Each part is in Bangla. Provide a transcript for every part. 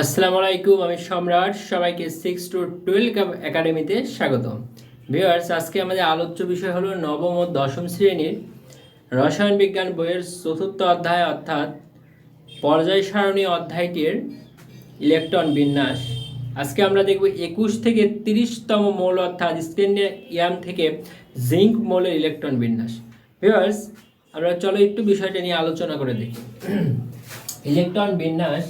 আসসালামু আলাইকুম, আমি সম্রাট। সবাইকে সিক্স টু টুয়েলভ একাডেমিতে স্বাগত ভিউয়ার্স আজকে আমাদের আলোচ্য বিষয় হলো নবম ও দশম শ্রেণির রসায়ন বিজ্ঞান বইয়ের চতুর্থ অধ্যায়, অর্থাৎ পর্যায় সারণী অধ্যায়টির ইলেকট্রন বিন্যাস। আজকে আমরা দেখব একুশ থেকে তিরিশতম মৌল, অর্থাৎ ইয়াম থেকে জিঙ্ক মৌলের ইলেকট্রন বিন্যাস। ভিউয়ার্স আমরা চলো একটু বিষয়টা নিয়ে আলোচনা করে দেখি। ইলেকট্রন বিন্যাস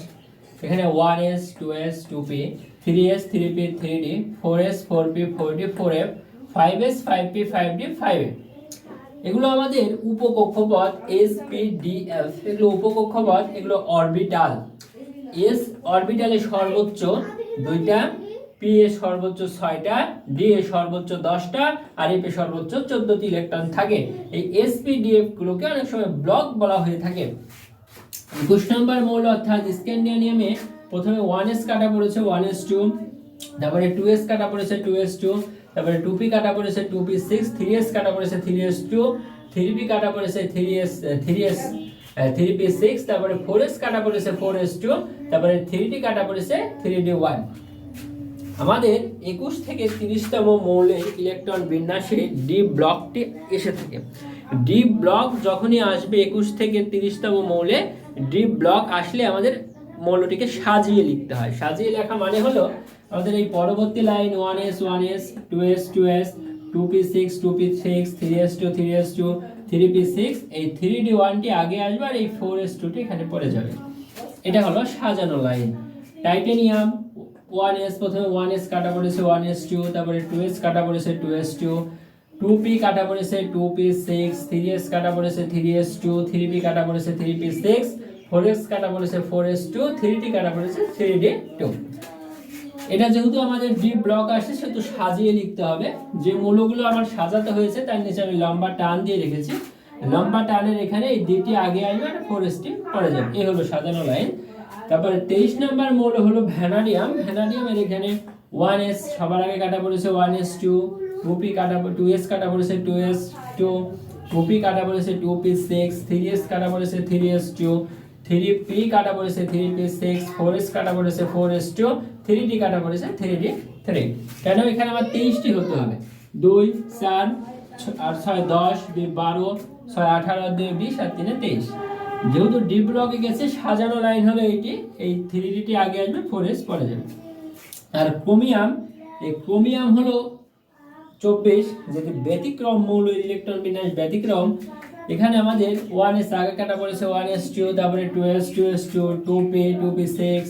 এখানে one S two S two P three S three P three D four S four P four D four F five S five P five D five F এগুলো আমাদের উপকক্ষপথ এস পি ডি এফ এগুলো উপকক্ষপথ এগুলো অরবিটাল এস অরবিটালে সর্বোচ্চ দুইটা পি এ সর্বোচ্চ ছয়টা ডি এ সর্বোচ্চ দশটা, আর এফ এ সর্বোচ্চ চোদ্দটি ইলেকট্রন থাকে। এই এস পি ডি এফ গুলোকে অনেক সময় ব্লক বলা হয়ে থাকে। একুশ নম্বর মৌল, অর্থাৎ স্ক্যান্ডিয়ানিয়ামে প্রথমে ওয়ান এস কাটা পড়েছে ওয়ান এস টু তারপরে টু এস কাটা পড়েছে টু এস টু তারপরে টু পি কাটা পড়েছে two P six three S কাটা পড়েছে three S two three P কাটা পড়েছে three S three S three P six তারপরে ফোর এস কাটা পড়েছে ফোর এস টু তারপরে থ্রি ডি কাটা পড়েছে থ্রি ডি ওয়ান আমাদের একুশ থেকে তিরিশতম মৌলের ইলেকট্রন বিন্যাসে ডি ব্লকটি এসে থাকে। ডি ব্লক যখনই আসবে একুশ থেকে তিরিশতম মৌলে ডি ব্লক আসলে আমাদের মৌলটিকে সাজিয়ে লিখতে হয়। সাজিয়ে লেখা মানে হলো আমাদের এই পরবর্তী line one S one S two S two S two P six two P six three S two three S two three P six এই থ্রি ডি ওয়ানটি আগে আসবে আর এই ফোর এস টুটি এখানে পড়ে যাবে। এটা হলো সাজানো লাইন। টাইটেনিয়াম ওয়ান এস প্রথমে ওয়ান এস কাটা পড়েছে ওয়ান এস টু তারপরে টু এস কাটা পড়েছে two S two two P কাটা পড়েছে two P six three S কাটা পড়েছে three S two three P কাটা পড়েছে three P six four S কাটা পড়েছে ফোর এস টু থ্রি টি কাটা পড়েছে থ্রি ডি টু এটা যেহেতু আমাদের ডি ব্লক আসছে, সেহেতু সাজিয়ে লিখতে হবে। যে মৌলগুলো আমার সাজাতে হয়েছে, তার নিচে আমি লম্বা টান দিয়ে রেখেছি। লম্বা টানের এখানে এই ডিটি আগে আসবে আর ফোর এসটি পরে যাবে। এই হলো সাজানো লাইন তারপরে তেইশ নম্বর মৌল হলো ভ্যানাডিয়াম। ভ্যানাডিয়ামের এখানে ওয়ান এস সবার আগে কাটা পড়েছে one S two two P কাটা টু এস কাটা পড়েছে two S two two P কাটা পড়েছে two P six three S কাটা পড়েছে three S two three P কাটা পড়েছে three P six four S কাটা পড়েছে four S two three D কাটা পড়েছে থ্রি ডি থ্রি কেন এখানে আমার তেইশটি হতে হবে? দুই, চার আর ছয়, দশ, দুই, বারো, ছয়, আঠারো, দুই, বিশ, আর তিনে তেইশ। যেহেতু ডি ব্লকে গেছে, সাজানো লাইন হলো এইটি। এই থ্রি ডিটি আগে আসবে ফোর এস পরে যাবে। আর ক্রোমিয়াম এই ক্রোমিয়াম হলো চব্বিশ, যেটি ব্যতিক্রম মৌল ইলেকট্রন বিন্যাস ব্যতিক্রম, এখানে আমাদের ওয়ান এস আগে কাটা পড়েছে ওয়ান এস টু তারপরে two S two S two two P two P six